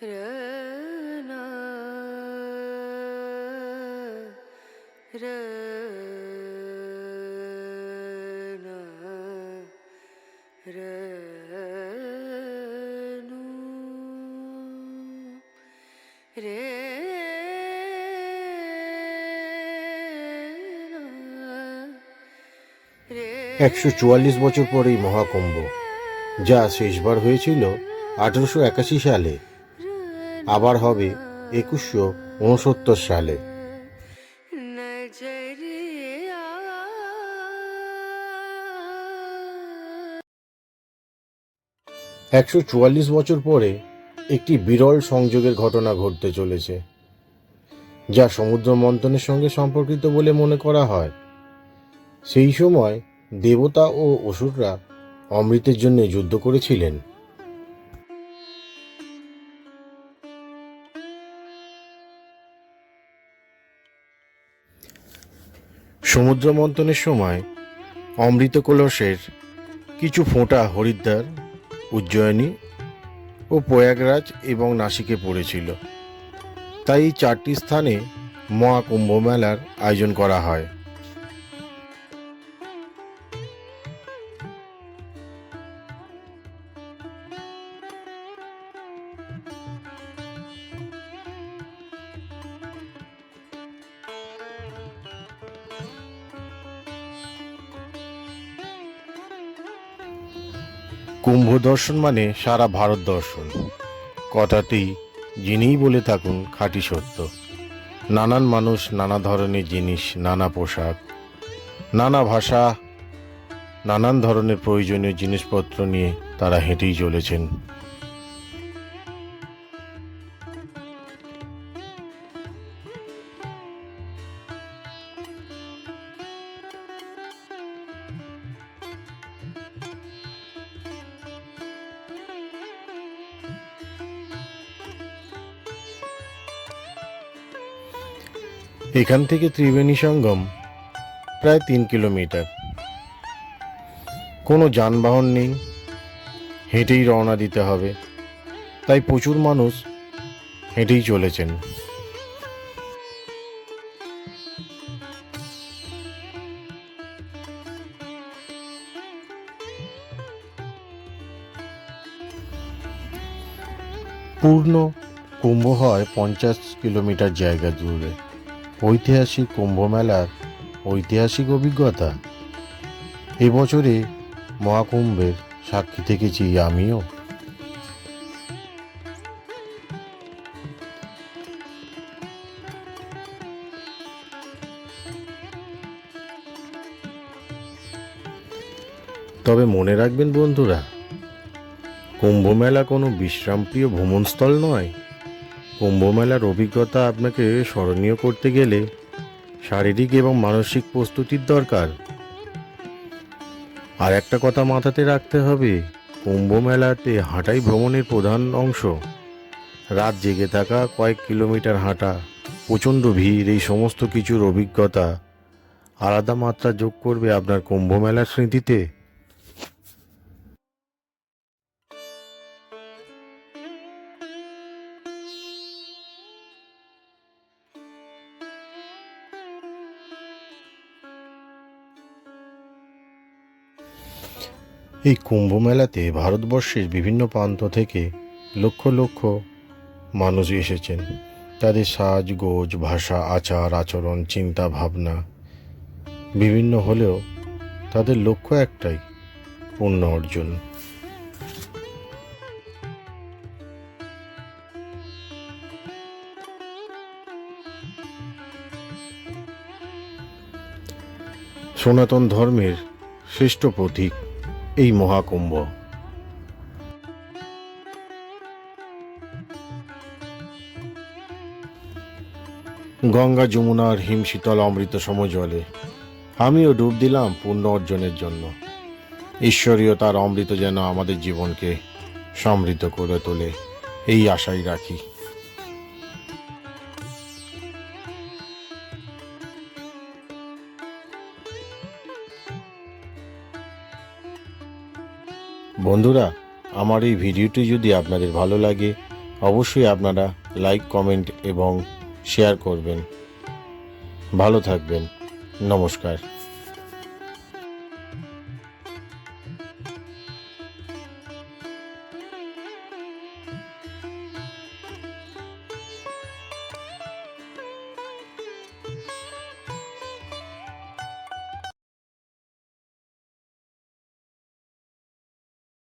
একশো চুয়াল্লিশ বছর পরেই মহাকুম্ভ যা শেষবার হয়েছিল আঠেরোশো একাশি সালে। আবার হবে একুশশো উনসত্তর সালে। একশো চুয়াল্লিশ বছর পরে একটি বিরল সংযোগের ঘটনা ঘটতে চলেছে, যা সমুদ্র মন্থনের সঙ্গে সম্পর্কিত বলে মনে করা হয়। সেই সময় দেবতা ও অসুররা অমৃতের জন্য যুদ্ধ করেছিলেন। সমুদ্র মন্থনের সময় অমৃত কলসের কিছু ফোঁটা হরিদ্বার, উজ্জয়িনী ও প্রয়াগরাজ এবং নাসিকে পড়েছিল। তাই চারটি স্থানে মহাকুম্ভ মেলার আয়োজন করা হয়। কুম্ভ দর্শন মানে সারা ভারত দর্শন। কথাটি যিনিই বলে থাকুন খাঁটি সত্য। নানান মানুষ নানা ধরনের জিনিস, নানা পোশাক, নানা ভাষা, নানান ধরনের প্রয়োজনীয় জিনিসপত্র নিয়ে তারা হেঁটেই চলেছেন। এখান থেকে ত্রিবেণী সঙ্গম, প্রায় তিন কিলোমিটার। কোনো যানবাহন নেই, হেঁটেই রওনা দিতে হবে, তাই প্রচুর মানুষ হেঁটেই চলেছেন। পূর্ণ কুম্ভ হয় পঞ্চাশ কিলোমিটার জায়গা জুড়ে ঐতিহাসিক কুম্ভ মেলার ঐতিহাসিক অভিজ্ঞতা। এবছরে মহাকুম্ভের সাক্ষী থেকেছি আমিও। তবে মনে রাখবেন বন্ধুরা কুম্ভ মেলা কোনো বিশ্রামপ্রিয় ভ্রমণস্থল নয়। কুম্ভ মেলার অভিজ্ঞতা আপনাকে স্মরণীয় করতে গেলে শারীরিক এবং মানসিক প্রস্তুতির দরকার। আর একটা কথা মাথাতে রাখতে হবে কুম্ভ মেলাতে হাঁটাই ভ্রমণের প্রধান অংশ। রাত জেগে থাকা, কয়েক কিলোমিটার হাঁটা, প্রচণ্ড ভিড়, এই সমস্ত কিছুর অভিজ্ঞতা আলাদা মাত্রা যোগ করবে আপনার কুম্ভ মেলার স্মৃতিতে। এই কুম্ভ মেলাতে ভারতবর্ষের বিভিন্ন প্রান্ত থেকে লক্ষ লক্ষ মানুষ এসেছেন। তাদের সাজগোজ ভাষা, আচার, আচরণ, চিন্তা, ভাবনা বিভিন্ন হলেও তাদের লক্ষ্য একটাই পূর্ণ অর্জন। সনাতন ধর্মের শ্রেষ্ঠ প্রতীক এই মহাকুম্ভ। গঙ্গা যমুনার হিম শীতল অমৃত সমজলে, আমিও ডুব দিলাম পূর্ণ অর্জনের জন্য। ঈশ্বরীয় তার অমৃত যেন আমাদের জীবনকে সমৃদ্ধ করে তোলে, এই আশাই রাখি। বন্ধুরা, আমার এই ভিডিওটি যদি আপনাদের ভালো লাগে, অবশ্যই আপনারা লাইক, কমেন্ট এবং শেয়ার করবেন। ভালো থাকবেন। নমস্কার।